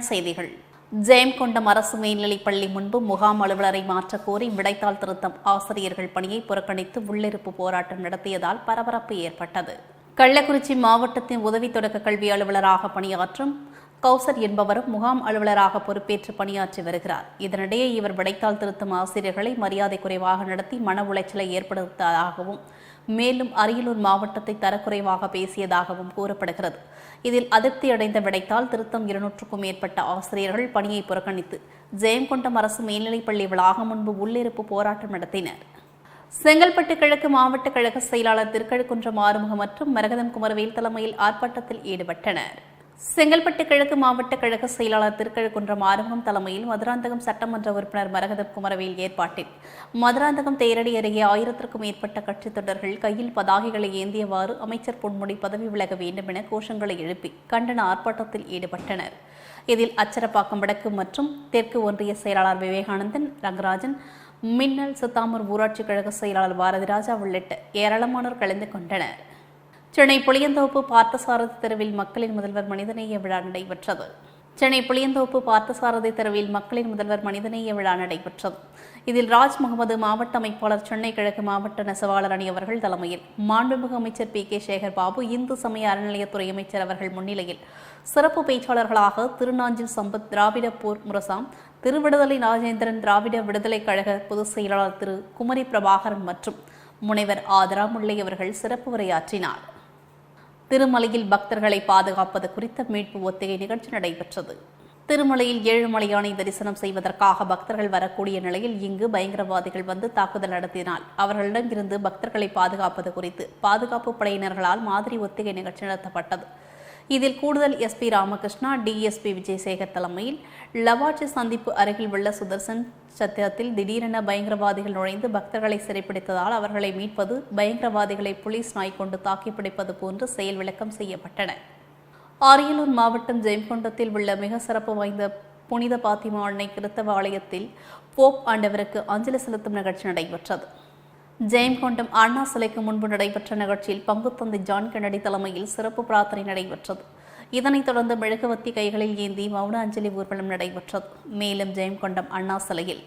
செய்திகள் ஜெயம் செய்திகள். ஜெயம்கொண்டம் அரசு மேல்நிலைப் பள்ளி முன்பு முகாம் அலுவலரை மாற்றக் கோரி விடைத்தாள் திருத்தம். ஆசிரியர்கள் பணியை புறக்கணித்து உள்ளிருப்பு போராட்டம் நடத்தியதால் பரபரப்பு ஏற்பட்டது. கள்ளக்குறிச்சி மாவட்டத்தின் உதவி தொடக்க கல்வி அலுவலராக பணியாற்றும் கௌசர் என்பவரும் முகாம் அலுவலராக பொறுப்பேற்று பணியாற்றி வருகிறார். இதனிடையே இவர் விடைத்தாள் திருத்தும் ஆசிரியர்களை மரியாதை குறைவாக நடத்தி மன உளைச்சலை ஏற்படுத்ததாகவும் மேலும் அரியலூர் மாவட்டத்தை தரக்குறைவாக பேசியதாகவும் கூறப்படுகிறது. இதில் அதிருப்தி அடைந்த விடைத்தால் திருத்தம் இருநூற்றுக்கும் மேற்பட்ட ஆசிரியர்கள் பணியை புறக்கணித்து ஜெயங்கொண்டம் அரசு மேல்நிலைப்பள்ளி வளாகம் முன்பு உள்ளிருப்பு போராட்டம் நடத்தினர். செங்கல்பட்டு கிழக்கு மாவட்ட கழக செயலாளர் திருக்கழுக்குன்றம் ஆறுமுகம் மற்றும் மரகதம் குமரவேல் தலைமையில் ஆர்ப்பாட்டத்தில் ஈடுபட்டனர். செங்கல்பட்டு கிழக்கு மாவட்ட கழக செயலாளர் திருக்கழுக்குன்றம் ஆறுமுகம் தலைமையில் மதுராந்தகம் சட்டமன்ற உறுப்பினர் மரகதம் குமரவேல் ஏற்பாட்டில். மதுராந்தகம் தேரடி அருகே ஆயிரத்திற்கும் மேற்பட்ட கட்சித் தொண்டர்கள் கையில் பதாகைகளை ஏந்தியவாறு அமைச்சர் பொன்முடி பதவி விலக வேண்டும் என கோஷங்களை எழுப்பி கண்டன ஆர்ப்பாட்டத்தில் ஈடுபட்டனர். இதில் அச்சரப்பாக்கம் வடக்கு மற்றும் தெற்கு ஒன்றிய செயலாளர் விவேகானந்தன் ரங்கராஜன் மின்னல் சித்தாமூர் ஊராட்சி கழக செயலாளர் பாரதிராஜா உள்ளிட்ட ஏராளமானோர் கலந்து கொண்டனர். சென்னை புளியந்தோப்பு பார்த்தசாரதி தெருவில் மக்களின் முதல்வர் மனிதநேய விழா நடைபெற்றது. சென்னை புளியந்தோப்பு பார்த்தசாரதி தெருவில் மக்களின் முதல்வர் மனிதநேய விழா நடைபெற்றது. இதில் ராஜ் முகமது மாவட்ட அமைப்பாளர் சென்னை கிழக்கு மாவட்ட நெசவாளர் அணி அவர்கள் தலைமையில் மாண்புமிகு அமைச்சர் பி கே சேகர் பாபு இந்து சமய அறநிலையத்துறை அமைச்சர் அவர்கள் முன்னிலையில் சிறப்பு பேச்சாளர்களாக திருநாஞ்சில் சம்பத் திராவிட போர் முரசாம் திருவிடுதலை ராஜேந்திரன் திராவிட விடுதலை கழக பொதுச் செயலாளர் திரு குமரி பிரபாகரன் மற்றும் முனைவர் ஆதராமுல்லை அவர்கள் சிறப்பு உரையாற்றினார். திருமலையில் பக்தர்களை பாதுகாப்பது குறித்த மீட்பு ஒத்திகை நிகழ்ச்சி நடைபெற்றது. திருமலையில் ஏழுமலையானை தரிசனம் செய்வதற்காக பக்தர்கள் வரக்கூடிய நிலையில் இங்கு பயங்கரவாதிகள் வந்து தாக்குதல் நடத்தினால் அவர்களிடம் இருந்து பக்தர்களை பாதுகாப்பது குறித்து பாதுகாப்பு படையினர்களால் மாதிரி ஒத்திகை நிகழ்ச்சி நடத்தப்பட்டது. இதில் கூடுதல் எஸ்பி ராமகிருஷ்ணா டிஎஸ்பி விஜயசேகர் தலைமையில் லவாட்சி சந்திப்பு அருகில் உள்ள சுதர்சன் சத்திரத்தில் திடீரென பயங்கரவாதிகள் நுழைந்து பக்தர்களை சிறைப்பிடித்ததால் அவர்களை மீட்பது பயங்கரவாதிகளை போலீஸ் நாய் கொண்டு தாக்கி பிடிப்பது போன்று செயல் விளக்கம் செய்யப்பட்டன. அரியலூர் மாவட்டம் ஜெயங்கொண்டத்தில் உள்ள மிக சிறப்பு வாய்ந்த புனித பாத்திமா அன்னை கிறித்தவ ஆலயத்தில் போப் ஆண்டவருக்கு அஞ்சலி செலுத்தும் நிகழ்ச்சி நடைபெற்றது. ஜெயம்கொண்டம் அண்ணா சிலைக்கு முன்பு நடைபெற்ற நிகழ்ச்சியில் பங்குத்தந்தை ஜான் கென்னடி தலைமையில் சிறப்பு பிரார்த்தனை நடைபெற்றது. இதனைத் தொடர்ந்து மெழுகுவத்தி கைகளில் ஏந்தி மௌன அஞ்சலி ஊர்வலம் நடைபெற்றது. மேலும் ஜெயம்கொண்டம் அண்ணா சிலையில்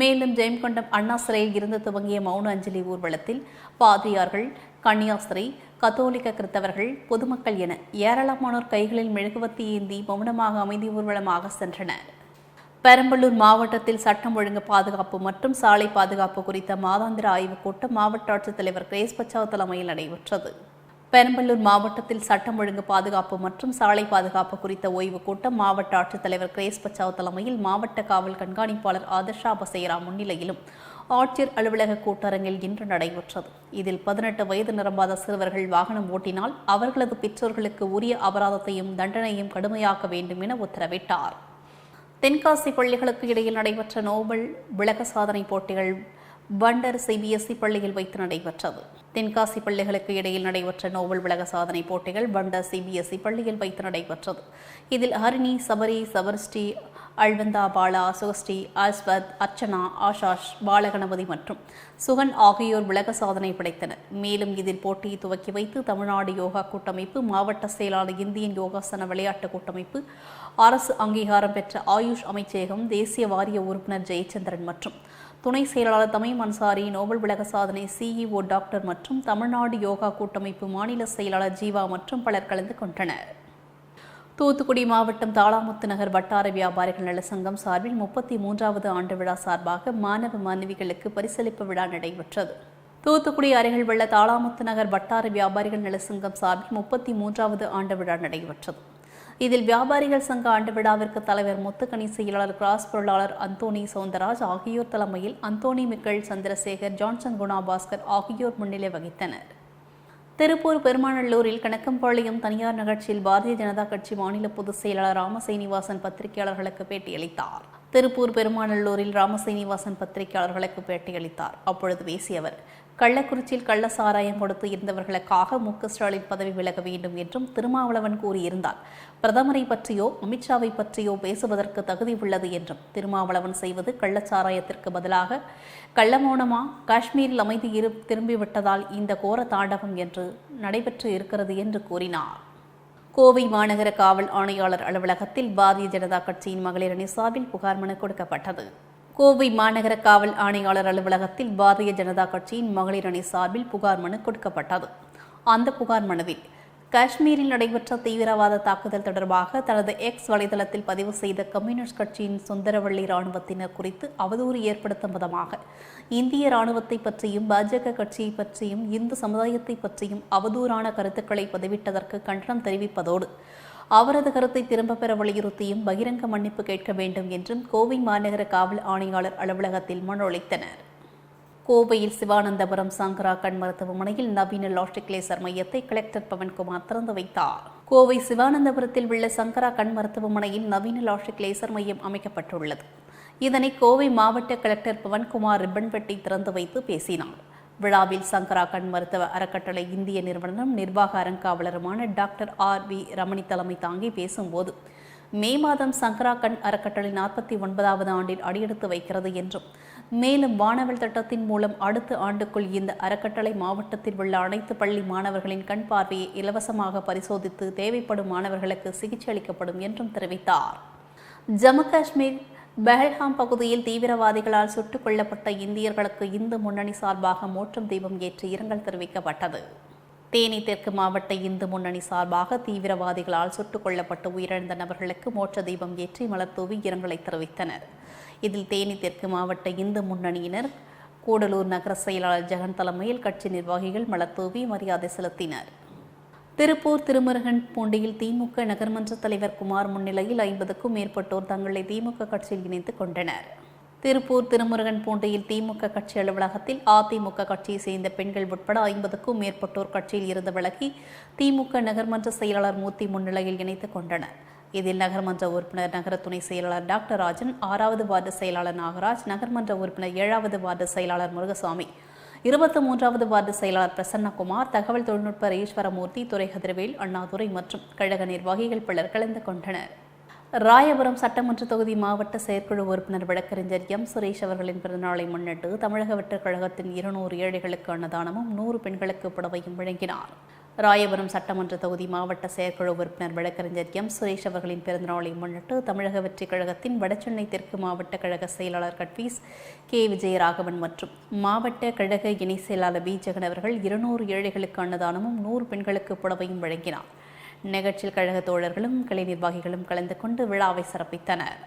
மேலும் ஜெயம்கொண்டம் அண்ணா சிலையில் இருந்து துவங்கிய மௌன அஞ்சலி ஊர்வலத்தில் பாதிரியார்கள் கன்னியாஸ்திரி கத்தோலிக்க கிறித்தவர்கள் பொதுமக்கள் என ஏராளமானோர் கைகளில் மெழுகுவத்தி ஏந்தி மௌனமாக அமைதி ஊர்வலமாக சென்றனர். பெரம்பலூர் மாவட்டத்தில் சட்டம் ஒழுங்கு பாதுகாப்பு மற்றும் சாலை பாதுகாப்பு குறித்த மாதாந்திர ஆய்வுக் கூட்டம் மாவட்ட ஆட்சித்தலைவர் கிரேஸ் பச்சாவ் தலைமையில் நடைபெற்றது. பெரம்பலூர் மாவட்டத்தில் சட்டம் ஒழுங்கு பாதுகாப்பு மற்றும் சாலை பாதுகாப்பு குறித்த ஓய்வுக் கூட்டம் மாவட்ட ஆட்சித்தலைவர் கிரேஸ் பச்சாவ் தலைமையில் மாவட்ட காவல் கண்காணிப்பாளர் ஆதர்ஷா பசேரா முன்னிலையிலும் ஆட்சியர் அலுவலக கூட்டரங்கில் இன்று நடைபெற்றது. இதில் பதினெட்டு வயது நிரம்பாத சிறுவர்கள் வாகனம் ஓட்டினால் அவர்களது பெற்றோர்களுக்கு உரிய அபராதத்தையும் தண்டனையும் கடுமையாக்க வேண்டும் என உத்தரவிட்டார். தென்காசி பள்ளிகளுக்கு இடையில் நடைபெற்ற நோபல் விளக்க சாதனை போட்டிகள் வண்டர் சிபிஎஸ்இ பள்ளியில் வைத்து நடைபெற்றது. தென்காசி பள்ளிகளுக்கு இடையில் நடைபெற்ற நோபல் விலக சாதனை போட்டிகள் வண்டர் சிபிஎஸ்இ பள்ளியில் வைத்து நடைபெற்றது. இதில் ஹரிணி சபரி சபர்ஸ்ரீ அல்வந்தா பாலா சுகஸ்ரீ அஸ்வத் அர்ச்சனா ஆஷாஷ் பாலகணபதி மற்றும் சுகன் ஆகியோர் உலக சாதனை படைத்தனர். மேலும் இதில் போட்டியை துவக்கி வைத்து தமிழ்நாடு யோகா கூட்டமைப்பு மாவட்ட செயலாளர் இந்தியன் யோகாசன விளையாட்டு கூட்டமைப்பு அரசு அங்கீகாரம் பெற்ற ஆயுஷ் அமைச்சகம் தேசிய வாரிய உறுப்பினர் ஜெயச்சந்திரன் மற்றும் துணை செயலாளர் தமிழ் அன்சாரி நோபல் விலக சாதனை சிஇஓ டாக்டர் மற்றும் தமிழ்நாடு யோகா கூட்டமைப்பு மாநில செயலாளர் ஜீவா மற்றும் பலர் கலந்து கொண்டனர். தூத்துக்குடி மாவட்டம் தாளாமுத்து நகர் வட்டார வியாபாரிகள் நல சங்கம் சார்பில் முப்பத்தி மூன்றாவது ஆண்டு விழா சார்பாக மாணவ மாணவிகளுக்கு பரிசளிப்பு விழா நடைபெற்றது. தூத்துக்குடி அருகில் உள்ள தாளாமுத்து நகர் வட்டார வியாபாரிகள் நல சங்கம் சார்பில் முப்பத்தி மூன்றாவது ஆண்டு விழா நடைபெற்றது. இதில் வியாபாரிகள் சங்க ஆண்டு விழாவிற்கு தலைவர் முத்துக்கணி செயலாளர் கிராஸ் பொருளாளர் அந்தோனி சவுந்தரராஜ் ஆகியோர் தலைமையில் அந்தோனி மிக்கல் சந்திரசேகர் ஜான்சன் குணா பாஸ்கர் ஆகியோர் முன்னிலை வகித்தனர். திருப்பூர் பெருமாநல்லூரில் கணக்கம்பாளையம் தனியார் நிகழ்ச்சியில் பாரதிய ஜனதா கட்சி மாநில பொதுச் செயலாளர் ராமசீனிவாசன் பத்திரிகையாளர்களுக்கு பேட்டியளித்தார். திருப்பூர் பெருமாநல்லூரில் ராமசீனிவாசன் பத்திரிகையாளர்களுக்கு பேட்டியளித்தார். அப்பொழுது பேசிய அவர் கள்ளக்குறிச்சியில் கள்ள சாராயம் கொடுத்து இருந்தவர்களுக்காக மு. ஸ்டாலின் பதவி விலக வேண்டும் என்றும் திருமாவளவன் கூறியிருந்தார். பிரதமரை பற்றியோ அமித்ஷாவை பற்றியோ பேசுவதற்கு தகுதி உள்ளது என்றும் திருமாவளவன் செய்வது கள்ளச்சாராயத்திற்கு பதிலாக கள்ளமோனமா காஷ்மீரில் அமைதி இரு திரும்பிவிட்டதால் இந்த கோர தாண்டவம் என்று நடைபெற்று இருக்கிறது என்று கூறினார். கோவை மாநகர காவல் ஆணையாளர் அலுவலகத்தில் பாரதிய ஜனதா கட்சியின் மகளிர் அணி சார்பில் புகார் மனு கொடுக்கப்பட்டது. கோவை மாநகர காவல் ஆணையாளர் அலுவலகத்தில் பாரதிய ஜனதா கட்சியின் மகளிர் அணி சார்பில் புகார் மனு கொடுக்கப்பட்டது. அந்த புகார் மனுவில் காஷ்மீரில் நடைபெற்ற தீவிரவாத தாக்குதல் தொடர்பாக தனது எக்ஸ் வலைதளத்தில் பதிவு செய்த கம்யூனிஸ்ட் கட்சியின் சுந்தரவள்ளி ராணுவத்தினர் குறித்து அவதூறு ஏற்படுத்தும் விதமாக இந்திய ராணுவத்தை பற்றியும் பாஜக கட்சியை பற்றியும் இந்து சமுதாயத்தை பற்றியும் அவதூறான கருத்துக்களை பதிவிட்டதற்கு கண்டனம் தெரிவிப்பதோடு அவரது கருத்தை திரும்பப் பெற வலியுறுத்தியும் பகிரங்க மன்னிப்பு கேட்க வேண்டும் என்றும் கோவை மாநகர காவல் ஆணையாளர் அலுவலகத்தில் மனு அளித்தனர். கோவையில் சிவானந்தபுரம் சங்கரா கண் மருத்துவமனையில் நவீன லாஸ்டிக் லேசர் மையத்தை கலெக்டர் பவன்குமார் திறந்து வைத்தார். கோவை சிவானந்தபுரத்தில் உள்ள சங்கரா கண் மருத்துவமனையில் நவீன லாஸ்டிக் லேசர் மையம் அமைக்கப்பட்டுள்ளது. இதனை கோவை மாவட்ட கலெக்டர் பவன்குமார் ரிப்பன்வெட்டி திறந்து வைத்து பேசினார். விழாவில் சங்கரா கண் மருத்துவ அறக்கட்டளை இந்திய நிறுவனம் நிர்வாக அறங்காவலருமான டாக்டர் ஆர் வி ரமணி தலைமை தாங்கி பேசும்போது மே மாதம் சங்கராகண்ட் அறக்கட்டளை நாற்பத்தி ஒன்பதாவது ஆண்டில் அடியெடுத்து வைக்கிறது என்றும் மேலும் வானவல் திட்டத்தின் மூலம் அடுத்த ஆண்டுக்குள் இந்த அறக்கட்டளை மாவட்டத்தில் உள்ள அனைத்து பள்ளி மாணவர்களின் கண் பார்வையை இலவசமாக பரிசோதித்து தேவைப்படும் மாணவர்களுக்கு சிகிச்சை அளிக்கப்படும் என்றும் தெரிவித்தார். ஜம்மு காஷ்மீர் பெஹல்ஹாம் பகுதியில் தீவிரவாதிகளால் சுட்டுக் கொல்லப்பட்ட இந்தியர்களுக்கு இந்து முன்னணி சார்பாக மோற்றம் தீபம் ஏற்றி இரங்கல் தெரிவிக்கப்பட்டது. தேனி தெற்கு மாவட்ட இந்து முன்னணி சார்பாக தீவிரவாதிகளால் சுட்டுக் கொல்லப்பட்டு உயிரிழந்த நபர்களுக்கு மோட்ச தீபம் ஏற்றி மலர்தூவி இரங்கலை தெரிவித்தனர். இதில் தேனி தெற்கு மாவட்ட இந்து முன்னணியினர் கூடலூர் நகர செயலாளர் ஜெகன் தலைமையில் கட்சி நிர்வாகிகள் மலர்தூவி மரியாதை செலுத்தினர். திருப்பூர் திருமுருகன் பூண்டியில் திமுக நகர்மன்ற தலைவர் குமார் முன்னிலையில் ஐம்பதுக்கும் மேற்பட்டோர் தங்களை திமுக கட்சியில் இணைத்துக் கொண்டனர். திருப்பூர் திருமுருகன் பூண்டையில் திமுக கட்சி அலுவலகத்தில் அதிமுக கட்சியை சேர்ந்த பெண்கள் உட்பட ஐம்பதுக்கும் மேற்பட்டோர் கட்சியில் இருந்து விலகி திமுக நகர்மன்ற செயலாளர் மூர்த்தி முன்னிலையில் இணைத்துக் கொண்டனர். இதில் நகர்மன்ற உறுப்பினர் நகர துணை செயலாளர் டாக்டர் ராஜன் ஆறாவது வார்டு செயலாளர் நாகராஜ் நகர்மன்ற உறுப்பினர் ஏழாவது வார்டு செயலாளர் முருகசாமி இருபத்தி மூன்றாவது வார்டு செயலாளர் பிரசன்னகுமார் தகவல் தொழில்நுட்ப ஈஸ்வரமூர்த்தி துறை கதிர்வேல் அண்ணாதுரை மற்றும் கழக நிர்வாகிகள் பலர் கலந்து கொண்டனர். ராயபுரம் சட்டமன்ற தொகுதி மாவட்ட செயற்குழு உறுப்பினர் வழக்கறிஞர் எம். சுரேஷ் அவர்களின் பிறந்தநாளை முன்னிட்டு தமிழக வெற்ற கழகத்தின் இருநூறு ஏழைகளுக்கு அன்னதானமும் நூறு பெண்களுக்கு புடவையும் வழங்கினார். ராயபுரம் சட்டமன்ற தொகுதி மாவட்ட செயற்குழு உறுப்பினர் வழக்கறிஞர் எம். சுரேஷ் அவர்களின் பிறந்தநாளை முன்னிட்டு தமிழக வெற்றிக் கழகத்தின் வடசென்னை தெற்கு மாவட்ட கழக செயலாளர் கட்வீஸ் கே. விஜயராகவன் மற்றும் மாவட்ட கழக இணை செயலாளர் பி ஜெகன் அவர்கள் இருநூறு ஏழைகளுக்கு அன்னதானமும் நூறு பெண்களுக்கு புடவையும் வழங்கினார். நிகழ்ச்சியில் கழக தோழர்களும் கிளை நிர்வாகிகளும் கலந்து கொண்டு விழாவை சிறப்பித்தனர்.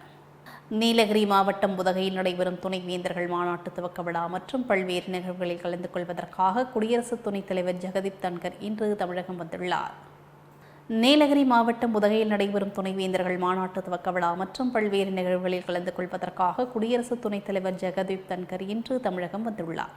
நீலகிரி மாவட்டம் புதகையில் நடைபெறும் துணைவேந்தர்கள் மாநாட்டு துவக்க விழா மற்றும் பல்வேறு நிகழ்வுகளில் கலந்து கொள்வதற்காக குடியரசு துணைத் தலைவர் ஜெகதீப் தன்கர் இன்று தமிழகம் வந்துள்ளார். நீலகிரி மாவட்டம் புதகையில் நடைபெறும் துணைவேந்தர்கள் மாநாட்டு துவக்க விழா மற்றும் பல்வேறு நிகழ்வுகளில் கலந்து கொள்வதற்காக குடியரசு துணைத் தலைவர் ஜெகதீப் தன்கர் இன்று தமிழகம் வந்துள்ளார்.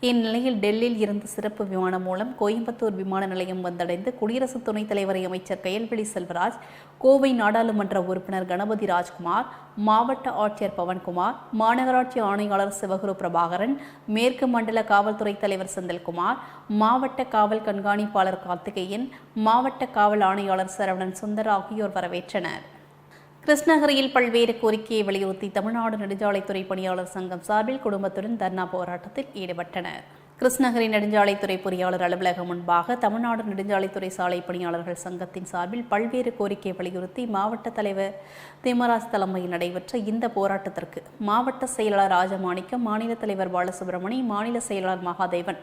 இந்நிலையில் டெல்லியில் இருந்து சிறப்பு விமானம் மூலம் கோயம்புத்தூர் விமான நிலையம் வந்தடைந்து குடியரசு துணைத் தலைவரை அமைச்சர் கயல்விழி செல்வராஜ் கோவை நாடாளுமன்ற உறுப்பினர் கணபதி ராஜ்குமார் மாவட்ட ஆட்சியர் பவன்குமார் மாநகராட்சி ஆணையாளர் சிவகுரு பிரபாகரன் மேற்கு மண்டல காவல்துறை தலைவர் செந்தில்குமார் மாவட்ட காவல் கண்காணிப்பாளர் கார்த்திகேயன் மாவட்ட காவல் ஆணையாளர் சரவணன் சுந்தர் ஆகியோர் வரவேற்றனர். கிருஷ்ணகிரியில் பல்வேறு கோரிக்கையை வலியுறுத்தி தமிழ்நாடு நெடுஞ்சாலைத்துறை பணியாளர் சங்கம் சார்பில் குடும்பத்துடன் தர்ணா போராட்டத்தில் ஈடுபட்டனர். கிருஷ்ணகிரி நெடுஞ்சாலைத்துறை பொறியாளர் அலுவலகம் முன்பாக தமிழ்நாடு நெடுஞ்சாலைத்துறை சாலை பணியாளர்கள் சங்கத்தின் சார்பில் பல்வேறு கோரிக்கையை வலியுறுத்தி மாவட்ட தலைவர் திமராஜ் தலைமையில் நடைபெற்ற இந்த போராட்டத்திற்கு மாவட்ட செயலாளர் ராஜமாணிக்கம் மாநில தலைவர் பாலசுப்ரமணி மாநில செயலாளர் மகாதேவன்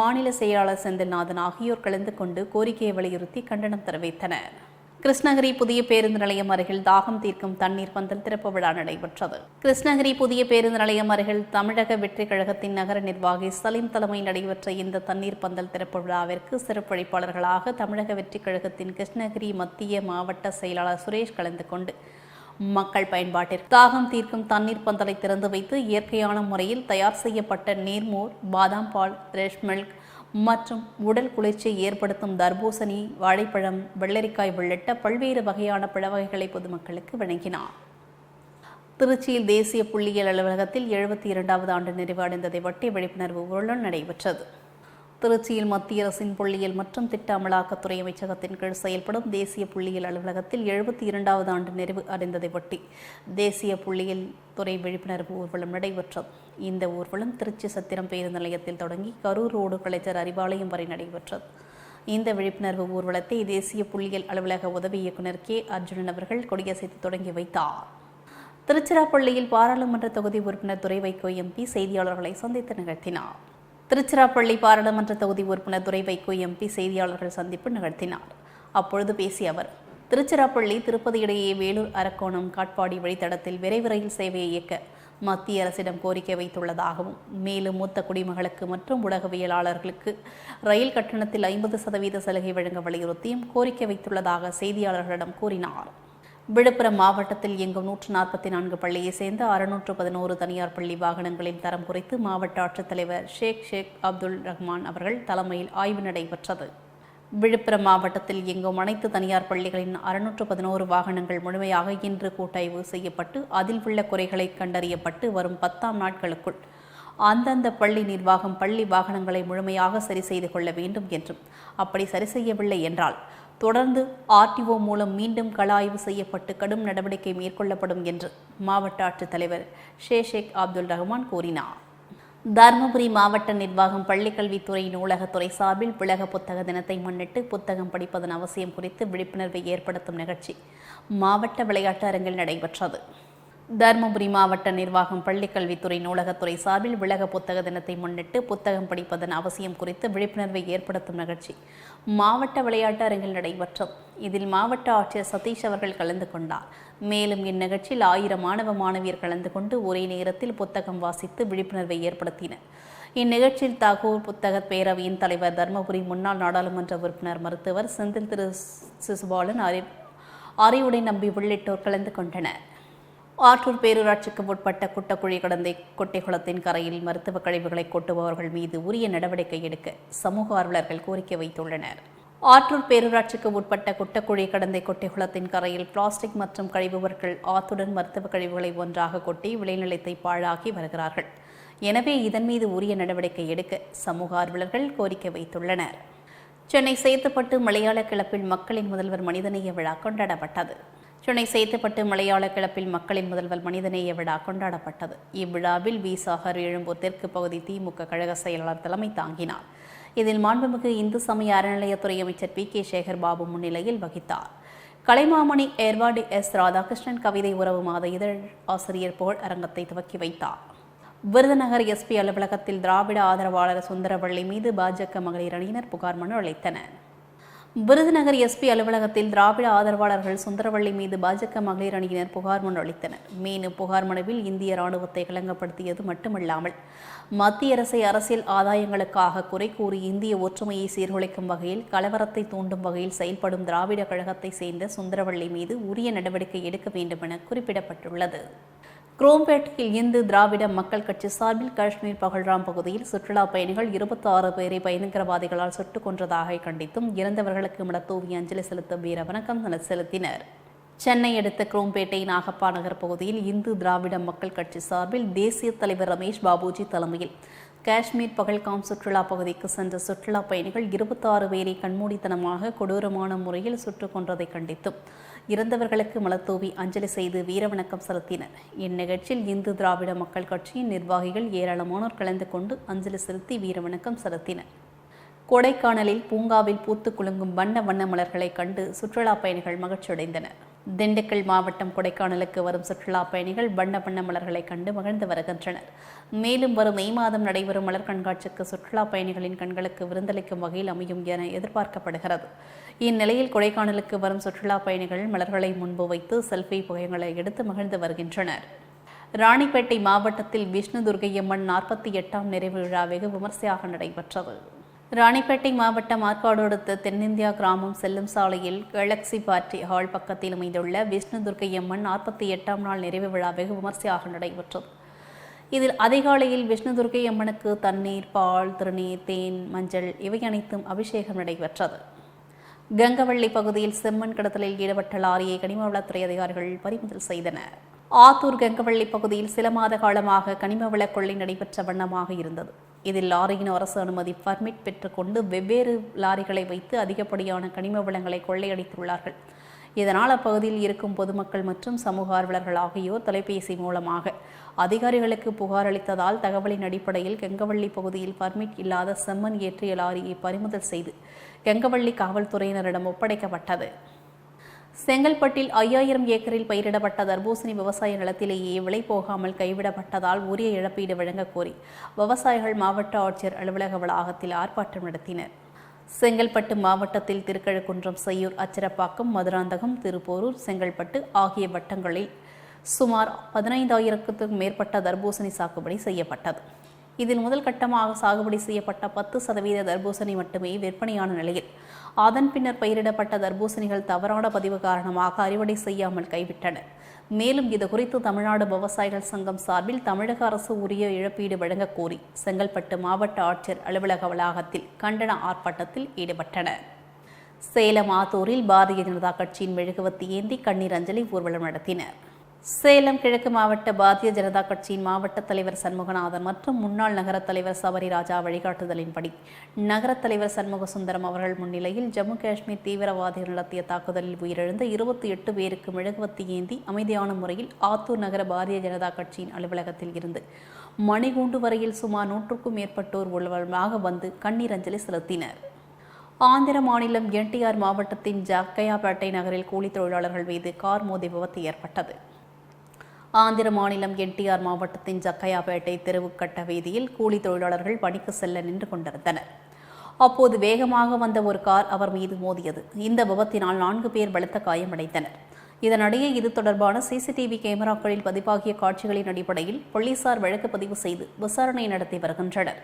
மாநில செயலாளர் செந்தில்நாதன் ஆகியோர் கலந்து கொண்டு கோரிக்கையை வலியுறுத்தி கண்டனம் தெரிவித்தனர். கிருஷ்ணகிரி புதிய பேருந்து நிலையம் அருகில் தாகம் தீர்க்கும் தண்ணீர் பந்தல் திறப்பு விழா நடைபெற்றது. கிருஷ்ணகிரி புதிய பேருந்து நிலையம் அருகில் தமிழக வெற்றிக் கழகத்தின் நகர நிர்வாகி சலீம் தலைமையில் நடைபெற்ற இந்த தண்ணீர் பந்தல் திறப்பு விழாவிற்கு சிறப்பழிப்பாளர்களாக தமிழக வெற்றிக் கழகத்தின் கிருஷ்ணகிரி மத்திய மாவட்ட செயலாளர் சுரேஷ் கலந்து கொண்டு மக்கள் பயன்பாட்டிற்கு தாகம் தீர்க்கும் தண்ணீர் பந்தலை திறந்து வைத்து இயற்கையான முறையில் தயார் செய்யப்பட்ட நீர்மோர் பாதாம் பால் ஃப்ரெஷ் மில்க் மற்றும் உடல் குளிர்ச்சியை ஏற்படுத்தும் தர்பூசணி வாழைப்பழம் வெள்ளரிக்காய் உள்ளிட்ட பல்வேறு வகையான பழவகைகளை பொதுமக்களுக்கு வழங்கினார். திருச்சியில் தேசிய புள்ளியியல் அலுவலகத்தில் எழுபத்தி இரண்டாவது ஆண்டு நிறைவடைந்ததை ஒட்டி விழிப்புணர்வு ஊழல் நடைபெற்றது. திருச்சியில் மத்திய அரசின் புள்ளியியல் மற்றும் திட்ட அமலாக்கத்துறை அமைச்சகத்தின் கீழ் செயல்படும் தேசிய புள்ளியியல் அலுவலகத்தில் எழுபத்தி இரண்டாவது ஆண்டு நிறைவு அடைந்ததை ஒட்டி தேசிய புள்ளியியல் துறை விழிப்புணர்வு ஊர்வலம் நடைபெற்றது. இந்த ஊர்வலம் திருச்சி சத்திரம் பேருந்து நிலையத்தில் தொடங்கி கரூர் ரோடு கலைஞர் அறிவாலயம் வரை நடைபெற்றது. இந்த விழிப்புணர்வு ஊர்வலத்தை தேசிய புள்ளியியல் அலுவலக உதவி இயக்குநர் கே. அர்ஜுனன் அவர்கள் கொடியசைத்து தொடங்கி வைத்தார். திருச்சிராப்பள்ளியில் பாராளுமன்ற தொகுதி உறுப்பினர் துறை வைகோ எம்பி செய்தியாளர்களை சந்தித்து நிகழ்த்தினார். திருச்சிராப்பள்ளி பாராளுமன்ற தொகுதி உறுப்பினர் துரை வைகோ எம்பி செய்தியாளர்கள் சந்திப்பு நிகழ்த்தினார். அப்பொழுது பேசிய அவர் திருச்சிராப்பள்ளி திருப்பதி இடையே வேலூர் அரக்கோணம் காட்பாடி வழித்தடத்தில் விரைவு ரயில் சேவையை இயக்க மத்திய அரசிடம் கோரிக்கை வைத்துள்ளதாகவும் மேலும் மூத்த குடிமகளுக்கு மற்றும் ஊடகவியலாளர்களுக்கு ரயில் கட்டணத்தில் ஐம்பது சதவீத சலுகை வழங்க வலியுறுத்தியும் கோரிக்கை வைத்துள்ளதாக செய்தியாளர்களிடம் கூறினார். விழுப்புரம் மாவட்டத்தில் இயங்கும் நூற்று நாற்பத்தி நான்கு பள்ளியை சேர்ந்த அறுநூற்று பதினோரு தனியார் பள்ளி வாகனங்களின் தரம் குறித்து மாவட்ட ஆட்சித்தலைவர் ஷேக் ஷேக் அப்துல் ரஹ்மான் அவர்கள் தலைமையில் ஆய்வு நடைபெற்றது. விழுப்புரம் மாவட்டத்தில் இயங்கும் அனைத்து தனியார் பள்ளிகளின் அறுநூற்று பதினோரு வாகனங்கள் முழுமையாக இன்று கூட்டாய்வு செய்யப்பட்டு அதில் உள்ள குறைகளை கண்டறியப்பட்டு வரும் பத்தாம் நாட்களுக்குள் அந்தந்த பள்ளி நிர்வாகம் பள்ளி வாகனங்களை முழுமையாக சரி செய்து கொள்ள வேண்டும் என்றும் அப்படி சரி செய்யவில்லை என்றால் தொடர்ந்து ஆர்டிஓ மூலம் மீண்டும் கலாய்வு செய்யப்பட்டு கடும் நடவடிக்கை மேற்கொள்ளப்படும் என்று மாவட்ட ஆட்சித்தலைவர் ஷே ஷேக் அப்துல் ரஹ்மான் கூறினார். தருமபுரி மாவட்ட நிர்வாகம் பள்ளிக்கல்வித்துறை நூலகத்துறை சார்பில் உலக புத்தக தினத்தை முன்னிட்டு புத்தகம் படிப்பதன் அவசியம் குறித்து விழிப்புணர்வை ஏற்படுத்தும் நிகழ்ச்சி மாவட்ட விளையாட்டு அரங்கில் நடைபெற்றது. தருமபுரி மாவட்ட நிர்வாகம் பள்ளிக்கல்வித்துறை நூலகத்துறை சார்பில் உலக புத்தக தினத்தை முன்னிட்டு புத்தகம் படிப்பதன் அவசியம் குறித்து விழிப்புணர்வை ஏற்படுத்தும் நிகழ்ச்சி. மாவட்ட விளையாட்டு அரங்கில் நடைபெற்றது. இதில் மாவட்ட ஆட்சியர் சதீஷ் அவர்கள் கலந்து கொண்டார். மேலும் இந்நிகழ்ச்சியில் ஆயிரம் மாணவ மாணவியர் கலந்து கொண்டு ஒரே நேரத்தில் புத்தகம் வாசித்து விழிப்புணர்வை ஏற்படுத்தினர். இந்நிகழ்ச்சியில் தாகூர் புத்தக பேரவையின் தலைவர் தருமபுரி முன்னாள் நாடாளுமன்ற உறுப்பினர் மருத்துவர் செந்தில் திரு சிசுபாலன் அறி அறிவுடை நம்பி உள்ளிட்டோர் கலந்து கொண்டனர். ஆற்றூர் பேரூராட்சிக்கு உட்பட்ட குட்டக்குழி கடந்தை கொட்டைகுளத்தின் கரையில் மருத்துவ கழிவுகளை கொட்டுபவர்கள் மீது உரிய நடவடிக்கை எடுக்க சமூக ஆர்வலர்கள் கோரிக்கை வைத்துள்ளனர். ஆற்றூர் பேரூராட்சிக்கு உட்பட்ட குட்டக்குழி கடந்தை கொட்டைகுளத்தின் கரையில் பிளாஸ்டிக் மற்றும் கழிவுபொருட்கள் ஆத்துடன் மருத்துவ கழிவுகளை ஒன்றாக கொட்டி விளைநிலத்தை பாழாக்கி வருகிறார்கள். எனவே இதன் மீது உரிய நடவடிக்கை எடுக்க சமூக ஆர்வலர்கள் கோரிக்கை வைத்துள்ளனர். சென்னை சேத்துப்பட்டு மலையாள கிளப்பில் மக்களின் முதல்வர் மனிதநேய விழா கொண்டாடப்பட்டது. சென்னை சேத்துப்பட்டு மலையாள கிளப்பில் மக்களின் முதல்வர் மனிதநேய விழா கொண்டாடப்பட்டது. இவ்விழாவில் வி. சாகர் எழும்பூர் தெற்கு பகுதி திமுக கழக செயலாளர் தலைமை தாங்கினார். இதில் மாண்புமிகு இந்து சமய அறநிலையத்துறை அமைச்சர் பி. கே. சேகர் பாபு முன்னிலையில் வகித்தார். கலைமாமணி ஏர்வாடி எஸ். ராதாகிருஷ்ணன் கவிதை உறவு மாத இதழ் ஆசிரியர் புகழ் அரங்கத்தை துவக்கி வைத்தார். விருதுநகர் எஸ்பி அலுவலகத்தில் திராவிட ஆதரவாளர் சுந்தரவள்ளி மீது பாஜக மகளிர் அணியினர் புகார் மனு அளித்தனர். விருதுநகர் எஸ்பி அலுவலகத்தில் திராவிட ஆதரவாளர்கள் சுந்தரவள்ளி மீது பாஜக மகளிர் அணியினர் புகார் மனு அளித்தனர். மேலும் புகார் மனுவில் இந்திய ராணுவத்தை களங்கப்படுத்தியது மட்டுமல்லாமல் மத்திய அரசை அரசியல் ஆதாயங்களுக்காக குறை கூறி இந்திய ஒற்றுமையை சீர்குலைக்கும் வகையில் கலவரத்தை தூண்டும் வகையில் செயல்படும் திராவிட கழகத்தை சேர்ந்த சுந்தரவள்ளி மீது உரிய நடவடிக்கை எடுக்க வேண்டும் என குறிப்பிடப்பட்டுள்ளது. குரோம்பேட்டையில் இந்து திராவிட மக்கள் கட்சி சார்பில் காஷ்மீர் பகல்ராம் பகுதியில் சுற்றுலா பயணிகள் இருபத்தி ஆறு பேரை பயங்கரவாதிகளால் சுட்டுக் கொன்றதாக கண்டித்தும் இறந்தவர்களுக்கு மலத்தூவி அஞ்சலி செலுத்த வீர வணக்கம் செலுத்தினர். சென்னை அடுத்த குரோம்பேட்டை நாகப்பா நகர் பகுதியில் இந்து திராவிட மக்கள் கட்சி சார்பில் தேசிய தலைவர் ரமேஷ் பாபுஜி தலைமையில் காஷ்மீர் பகல்காம் சுற்றுலா பகுதிக்கு சென்ற சுற்றுலா பயணிகள் இருபத்தாறு பேரை கண்மூடித்தனமாக கொடூரமான முறையில் சுட்டுக் கொன்றதை கண்டித்தும் இறந்தவர்களுக்கு மலத்தூவி அஞ்சலி செய்து வீரவணக்கம் செலுத்தினர். இந்நிகழ்ச்சியில் இந்து திராவிட மக்கள் கட்சியின் நிர்வாகிகள் ஏராளமானோர் கலந்து கொண்டு அஞ்சலி செலுத்தி வீரவணக்கம் செலுத்தினர். கொடைக்கானலில் பூங்காவில் பூத்து குலுங்கும் வண்ண வண்ண மலர்களை கண்டு சுற்றுலா பயணிகள் மகிழ்ச்சியடைந்தனர். திண்டுக்கல் மாவட்டம் கொடைக்கானலுக்கு வரும் சுற்றுலா பயணிகள் வண்ண வண்ண மலர்களை கண்டு மகிழ்ந்து வருகின்றனர். மேலும் வரும் மே மாதம் நடைபெறும் மலர் கண்காட்சிக்கு சுற்றுலா பயணிகளின் கண்களுக்கு விருந்தளிக்கும் வகையில் அமையும் என எதிர்பார்க்கப்படுகிறது. இந்நிலையில் கொடைக்கானலுக்கு வரும் சுற்றுலா பயணிகள் மலர்களை முன்பு வைத்து செல்ஃபி புகைகளை எடுத்து மகிழ்ந்து வருகின்றனர். ராணிப்பேட்டை மாவட்டத்தில் விஷ்ணு துர்கையம்மன் நாற்பத்தி எட்டாம் நிறைவு விழா வெகு விமர்சையாக நடைபெற்றது. ராணிப்பேட்டை மாவட்டம் ஆற்காடு தென்னிந்தியா கிராமம் செல்லும் சாலையில் கேலக்ஸி பார்ட்டி ஹால் பக்கத்தில் அமைந்துள்ள விஷ்ணு துர்க்கையம்மன் நாற்பத்தி எட்டாம் நாள் நிறைவு விழா வெகு விமர்சையாக நடைபெற்றது. இதில் அதிகாலையில் விஷ்ணு துர்க்கை அம்மனுக்கு தண்ணீர் பால் திருநீர் தேன் மஞ்சள் இவை அனைத்தும் அபிஷேகம் நடைபெற்றது. கங்கவள்ளி பகுதியில் செம்மண் கடத்தலில் ஈடுபட்ட லாரியை கனிமவளத்துறை அதிகாரிகள் பறிமுதல் செய்தனர். ஆத்தூர் கங்கவள்ளி பகுதியில் சில மாத காலமாக கனிமவள கொள்ளை நடைபெற்ற வண்ணமாக இருந்தது. இதில் லாரியின் அரசு அனுமதி பர்மிட் பெற்றுக்கொண்டு வெவ்வேறு லாரிகளை வைத்து அதிகப்படியான கனிம வளங்களை கொள்ளையடித்துள்ளார்கள். இதனால் அப்பகுதியில் இருக்கும் பொதுமக்கள் மற்றும் சமூக ஆர்வலர்கள் ஆகியோர் தொலைபேசி மூலமாக அதிகாரிகளுக்கு புகார் அளித்ததால் தகவலின் அடிப்படையில் கெங்கவள்ளி பகுதியில் பர்மிட் இல்லாத செம்மண் ஏற்றிய லாரியை பறிமுதல் செய்து கெங்கவள்ளி காவல்துறையினரிடம் ஒப்படைக்கப்பட்டது. செங்கல்பட்டில் ஐயாயிரம் ஏக்கரில் பயிரிடப்பட்ட தர்பூசணி விவசாய நிலத்திலேயே விலை போகாமல் கைவிடப்பட்டதால் உரிய இழப்பீடு வழங்கக் கோரி விவசாயிகள் மாவட்ட ஆட்சியர் அலுவலக வளாகத்தில் ஆர்ப்பாட்டம் நடத்தினர். செங்கல்பட்டு மாவட்டத்தில் திருக்கழுக்குன்றம் செய்யூர் அச்சிரப்பாக்கம் மதுராந்தகம் திருப்போரூர் செங்கல்பட்டு ஆகிய வட்டங்களில் சுமார் பதினைந்தாயிரத்துக்கும் மேற்பட்ட தர்பூசணி சாகுபடி செய்யப்பட்டது. இதில் முதல் கட்டமாக சாகுபடி செய்யப்பட்ட பத்து சதவீத தர்பூசணி மட்டுமே விற்பனையான நிலையில். அதன் பின்னர் பயிரிடப்பட்ட தர்பூசணிகள் தவறான பதிவு காரணமாக அறுவடை செய்யாமல் கைவிட்டனர் மேலும் இது குறித்து தமிழ்நாடு விவசாயிகள் சங்கம் சார்பில் தமிழக அரசு உரிய இழப்பீடு வழங்கக் கோரி செங்கல்பட்டு மாவட்ட ஆட்சியர் அலுவலக வளாகத்தில் கண்டன ஆர்ப்பாட்டத்தில் ஈடுபட்டனர். சேலம் ஆத்தூரில் பாரதிய ஜனதா கட்சியின் மெழுகுவத்தி ஏந்தி கண்ணீர் அஞ்சலி ஊர்வலம் நடத்தினர். சேலம் கிழக்கு மாவட்ட பாரதிய ஜனதா கட்சியின் மாவட்ட தலைவர் சண்முகநாதன் மற்றும் முன்னாள் நகர தலைவர் சபரி ராஜா வழிகாட்டுதலின்படி நகர தலைவர் சண்முக சுந்தரம் அவர்கள் முன்னிலையில் ஜம்மு காஷ்மீர் தீவிரவாதிகள் நடத்திய தாக்குதலில் உயிரிழந்த இருபத்தி எட்டு பேருக்கு மெழுகுவத்தி ஏந்தி அமைதியான முறையில் ஆத்தூர் நகர பாரதிய ஜனதா கட்சியின் அலுவலகத்தில் இருந்து மணிகூண்டு வரையில் சுமார் நூற்றுக்கும் மேற்பட்டோர் உள்ளவர்களாக வந்து கண்ணீர் அஞ்சலி செலுத்தினர். ஆந்திர மாநிலம் என்டிஆர் மாவட்டத்தின் ஜக்கையாபேட்டை நகரில் கூலி தொழிலாளர்கள் மீது கார் மோதி விபத்து ஏற்பட்டது. ஆந்திர மாநிலம் என்டிஆர் மாவட்டத்தின் ஜக்கையாபேட்டை தெருவுக்கட்ட வீதியில் கூலி தொழிலாளர்கள் பணிக்கு செல்ல நின்று கொண்டிருந்தனர். அப்போது வேகமாக வந்த ஒரு கார் அவர் மீது மோதியது. இந்த விபத்தினால் நான்கு பேர் பலத்த காயமடைந்தனர். இதனிடையே இது தொடர்பான சிசிடிவி கேமராக்களில் பதிவாகிய காட்சிகளின் அடிப்படையில் போலீசார் வழக்கு பதிவு செய்து விசாரணை நடத்தி வருகின்றனர்.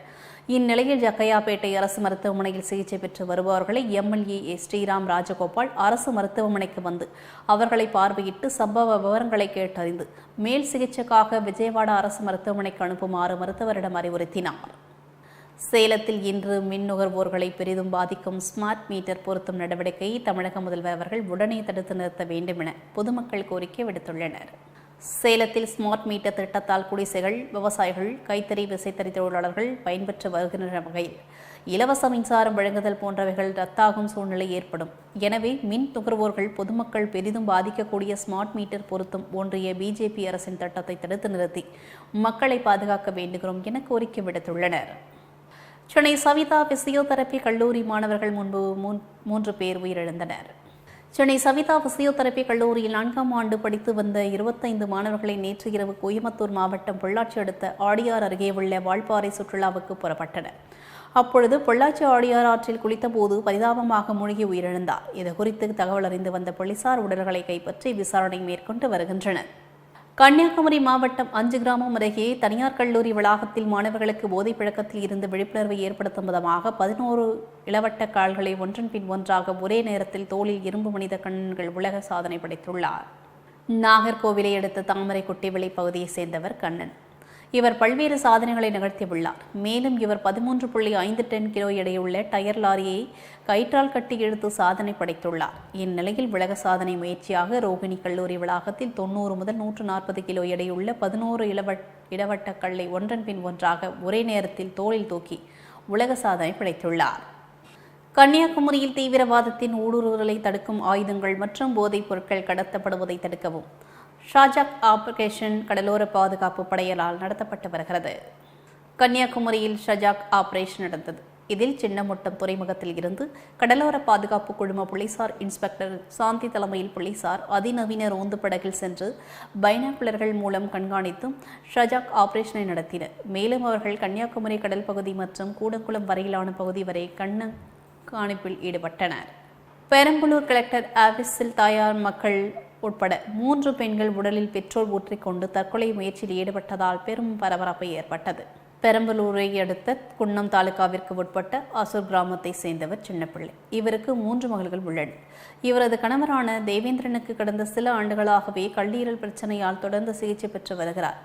இந்நிலையில் ஜக்கையாப்பேட்டை அரசு மருத்துவமனையில் சிகிச்சை பெற்று வருபவர்களை எம்எல்ஏ ஏ ஸ்ரீராம் ராஜகோபால் அரசு மருத்துவமனைக்கு வந்து அவர்களை பார்வையிட்டு சம்பவ விவரங்களை கேட்டறிந்து மேல் சிகிச்சைக்காக விஜயவாடா அரசு மருத்துவமனைக்கு அனுப்புமாறு மருத்துவரிடம் அறிவுறுத்தினார். சேலத்தில் இன்று மின் நுகர்வோர்களை பெரிதும் பாதிக்கும் ஸ்மார்ட் மீட்டர் பொருத்தும் நடவடிக்கையை தமிழக முதல்வர் அவர்கள் உடனே தடுத்து நிறுத்த வேண்டும் என பொதுமக்கள் கோரிக்கை விடுத்துள்ளனர். சேலத்தில் ஸ்மார்ட் மீட்டர் திட்டத்தால் குடிசைகள் விவசாயிகள் கைத்தறி விசைத்தறி தொழிலாளர்கள் பயன்பெற்று வருகின்ற வகையில். இலவச மின்சாரம் வழங்குதல் போன்றவைகள் ரத்தாகும் சூழ்நிலை ஏற்படும். எனவே மின் நுகர்வோர்கள் பொதுமக்கள் பெரிதும் பாதிக்கக்கூடிய ஸ்மார்ட் மீட்டர் பொருத்தும் ஒன்றிய பிஜேபி அரசின் திட்டத்தை தடுத்து நிறுத்தி மக்களை பாதுகாக்க வேண்டுகிறோம் என கோரிக்கை விடுத்துள்ளனர். சென்னை சவிதா பிசியோதெரபி கல்லூரி மாணவர்கள் முன்பு மூன்று பேர் உயிரிழந்தனர். சென்னை சவிதா பிசியோதெரபி கல்லூரியில் நான்காம் ஆண்டு படித்து வந்த இருபத்தைந்து மாணவர்களை நேற்று இரவு கோயம்புத்தூர் மாவட்டம் பொள்ளாச்சி அடுத்த ஆடியார் அருகே உள்ள வால்பாறை சுற்றுலாவுக்கு புறப்பட்டனர். அப்பொழுது பொள்ளாச்சி ஆடியார் ஆற்றில் குளித்தபோது பரிதாபமாக மூழ்கி உயிரிழந்தார். இதுகுறித்து தகவல் அறிந்து வந்த போலீசார் உடல்களை கைப்பற்றி விசாரணை மேற்கொண்டு வருகின்றனர். கன்னியாகுமரி மாவட்டம் அஞ்சு கிராமம் அருகே தனியார் கல்லூரி வளாகத்தில் மாணவர்களுக்கு போதைப் பழக்கத்தில் இருந்து விழிப்புணர்வை ஏற்படுத்தும் விதமாக பதினோரு இளவட்ட கால்களை ஒன்றன் பின் ஒன்றாக ஒரே நேரத்தில் தோளில் இரும்பு மனித கண்ணன்கள் உலக சாதனை படைத்துள்ளார். நாகர்கோவிலை அடுத்த தாமரைக்குட்டிவிளை பகுதியைச் சேர்ந்தவர் கண்ணன். இவர் பல்வேறு சாதனைகளை நிகழ்த்தியுள்ளார். மேலும் இவர் பதிமூன்று புள்ளி ஐந்து டென் கிலோ எடையுள்ள டயர் லாரியை கயிற்றால் கட்டி இழுத்து சாதனை படைத்துள்ளார். இந்நிலையில் உலக சாதனை முயற்சியாக ரோகிணி கல்லூரி வளாகத்தில் தொண்ணூறு முதல் நூற்று நாற்பது கிலோ எடையுள்ள பதினோரு இளவட் இடவட்ட கல்லை ஒன்றன் பின் ஒன்றாக ஒரே நேரத்தில் தோளில் தூக்கி உலக சாதனை படைத்துள்ளார். கன்னியாகுமரியில் தீவிரவாதத்தின் ஊடுருவலை தடுக்கும் ஆயுதங்கள் மற்றும் போதைப் பொருட்கள் கடத்தப்படுவதை தடுக்கவும் ஷாஜாக் ஆபரேஷன் கடலோர பாதுகாப்பு படையலால் நடத்தப்பட்டு வருகிறது. கன்னியாகுமரியில் ஷஜாக் ஆபரேஷன் நடந்தது. இதில் சின்னமுட்டம் துறைமுகத்தில் இருந்து கடலோர பாதுகாப்பு குழும போலீசார் இன்ஸ்பெக்டர் சாந்தி தலைமையில் போலீசார் அதிநவீன ரோந்து படகில் சென்று பைனாக்குலர்கள் மூலம் கண்காணித்தும் ஷஜாக் ஆபரேஷனை நடத்தினர். மேலும் அவர்கள் கன்னியாகுமரி கடல் பகுதி மற்றும் கூடங்குளம் வரையிலான பகுதி வரை கண்காணிப்பில் ஈடுபட்டனர். பெரம்பலூர் கலெக்டர் ஆபிஸில் தாயார் மக்கள் உட்பட மூன்று பெண்கள் உடலில் பெட்ரோல் ஊற்றிக்கொண்டு தற்கொலை முயற்சியில் ஈடுபட்டதால் பெரும் பரபரப்பு ஏற்பட்டது. பெரம்பலூரை அடுத்த குன்னம் தாலுகாவிற்கு உட்பட்ட அசூர் கிராமத்தை சேர்ந்தவர் சின்னப்பிள்ளை. இவருக்கு மூன்று மகள்கள் உள்ளனர் இவரது கணவரான தேவேந்திரனுக்கு கடந்த சில ஆண்டுகளாகவே கல்லீரல் பிரச்சனையால் தொடர்ந்து சிகிச்சை பெற்று வருகிறார்.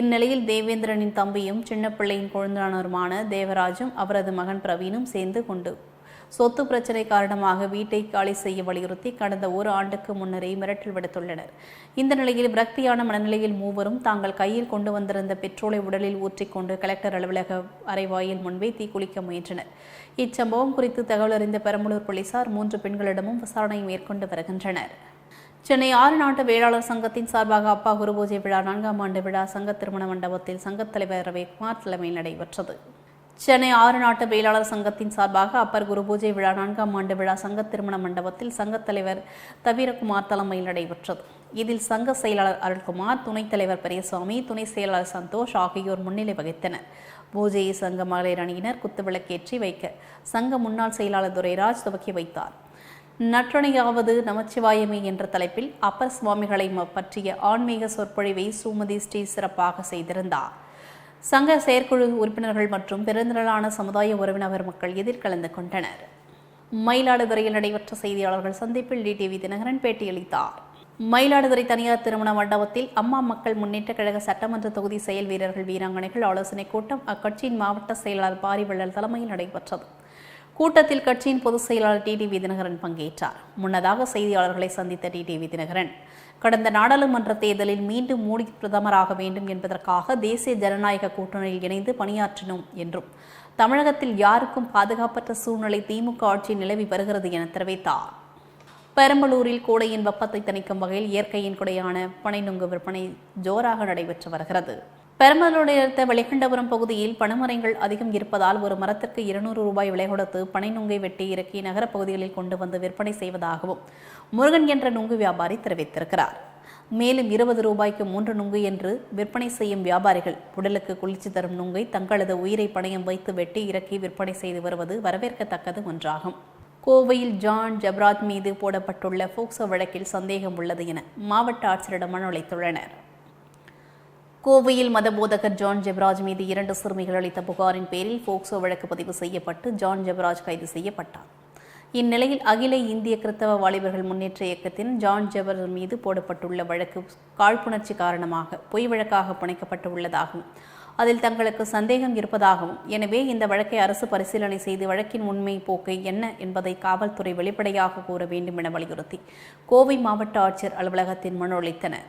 இந்நிலையில் தேவேந்திரனின் தம்பியும் சின்னப்பிள்ளையின் குழந்தையானருமான தேவராஜும் அவரது மகன் பிரவீனும் சேர்ந்து கொண்டு சொத்து பிரச்சனை காரணமாக வீட்டை காலி செய்ய வலியுறுத்தி கடந்த ஒரு ஆண்டுக்கு முன்னரே மிரட்டல் விடுத்துள்ளனர். இந்த நிலையில் விரக்தியான மனநிலையில் மூவரும் தாங்கள் கையில் கொண்டு வந்திருந்த பெட்ரோலை உடலில் ஊற்றிக்கொண்டு கலெக்டர் அலுவலக அரைவாயில் முன்பே தீக்குளிக்க முயன்றனர். இச்சம்பவம் குறித்து தகவல் அறிந்த பெரம்பலூர் போலீசார் மூன்று பெண்களிடமும் விசாரணை மேற்கொண்டு வருகின்றனர். சென்னை ஆறு நாட்டு வேளாளர் சங்கத்தின் சார்பாக அப்பா குருபூஜை விழா நான்காம் ஆண்டு விழா சங்க திருமண மண்டபத்தில் சங்கத் தலைவர் ரவிக்குமார் தலைமையில் நடைபெற்றது. சென்னை ஆறு நாட்டு வேளாளர் சங்கத்தின் சார்பாக அப்பர் குரு பூஜை விழா நான்காம் ஆண்டு விழா சங்க திருமண மண்டபத்தில் சங்கத் தலைவர் தவீரகுமார் தலைமையில் நடைபெற்றது. இதில் சங்க செயலாளர் அருள்குமார் துணைத் தலைவர் பெரியசாமி துணை செயலாளர் சந்தோஷ் ஆகியோர் முன்னிலை வகித்தனர். பூஜையை சங்க மகளிர் அணியினர் குத்துவிளக்கேற்றி வைக்க சங்க முன்னாள் செயலாளர் துரைராஜ் துவக்கி வைத்தார். நற்றணையாவது நமச்சிவாயமே என்ற தலைப்பில் அப்பர் சுவாமிகளை ம- பற்றிய ஆன்மீக சொற்பொழிவை சுமதி ஸ்ரீ சிறப்பாக செய்திருந்தார். சங்க செயற்குழு உறுப்பினர்கள் மற்றும் பெருந்திரளான சமுதாய உறவினர் மக்கள் இதில் கலந்து கொண்டனர். மயிலாடுதுறையில் நடைபெற்ற செய்தியாளர்கள் சந்திப்பில் டிடிவி தினகரன் பேட்டியளித்தார். மயிலாடுதுறை தனியார் திருமண மண்டபத்தில் அம்மா மக்கள் முன்னேற்ற கழக சட்டமன்ற தொகுதி செயல் வீரர்கள் வீராங்கனைகள் ஆலோசனைக் கூட்டம் அக்கட்சியின் மாவட்ட செயலாளர் பாரிவள்ளல் தலைமையில் நடைபெற்றது. கூட்டத்தில் கட்சியின் பொதுச் செயலாளர் டிடிவி தினகரன் பங்கேற்றார். முன்னதாக செய்தியாளர்களை சந்தித்த டிடிவி தினகரன் கடந்த நாடாளுமன்ற தேர்தலில் மீண்டும் மோடி பிரதமராக வேண்டும் என்பதற்காக தேசிய ஜனநாயக கூட்டணியில் இணைந்து பணியாற்றினோம் என்றும் தமிழகத்தில் யாருக்கும் பாதுகாப்பற்ற சூழ்நிலை திமுக ஆட்சி நிலவி வருகிறது என தெரிவித்தார். பெரம்பலூரில் கோடையின் வெப்பத்தை தணிக்கும் வகையில் இயற்கையின் கொடையான பனை நுங்கு விற்பனை ஜோராக நடைபெற்று வருகிறது. பெரம்பலூரை அடுத்த வெளிகண்டபுரம் பகுதியில் பனைமரங்கள் அதிகம் இருப்பதால் ஒரு மரத்திற்கு இருநூறு ரூபாய் விலை கொடுத்து பனை நுங்கை வெட்டி இறக்கி நகரப் பகுதிகளில் கொண்டு வந்து விற்பனை செய்வதாகவும் முருகன் என்ற நுங்கு வியாபாரி தெரிவித்திருக்கிறார். மேலும் இருபது ரூபாய்க்கு மூன்று நுங்கு என்று விற்பனை செய்யும் வியாபாரிகள் உடலுக்கு குளிர்ச்சி தரும் நுங்கை தங்களது உயிரை பணயம் வைத்து வெட்டி இறக்கி விற்பனை செய்து வருவது வரவேற்கத்தக்கது ஒன்றாகும். கோவையில் ஜான் ஜப்ராஜ் மீது போடப்பட்டுள்ள போக்சோ வழக்கில் சந்தேகம் உள்ளது என மாவட்ட ஆட்சியரிடம் மனு அளித்துள்ளனர். கோவையில் மதபோதகர் ஜான் ஜெபராஜ் மீது இரண்டு சிறுமிகள் அளித்த புகாரின் பேரில் போக்சோ வழக்கு பதிவு செய்யப்பட்டு ஜான் ஜெபராஜ் கைது செய்யப்பட்டார். இந்நிலையில் அகில இந்திய கிறித்தவ வாலிபர்கள் முன்னேற்ற இயக்கத்தின் ஜான் ஜெபராஜ் மீது போடப்பட்டுள்ள வழக்கு காழ்ப்புணர்ச்சி காரணமாக பொய் வழக்காக புனைக்கப்பட்டு உள்ளதாகவும் அதில் தங்களுக்கு சந்தேகம் இருப்பதாகவும் எனவே இந்த வழக்கை அரசு பரிசீலனை செய்து வழக்கின் உண்மை போக்கை என்ன என்பதை காவல்துறை வெளிப்படையாக கூற வேண்டும் என வலியுறுத்தி கோவை மாவட்ட ஆட்சியர் அலுவலகத்தின் மனு அளித்தனர்.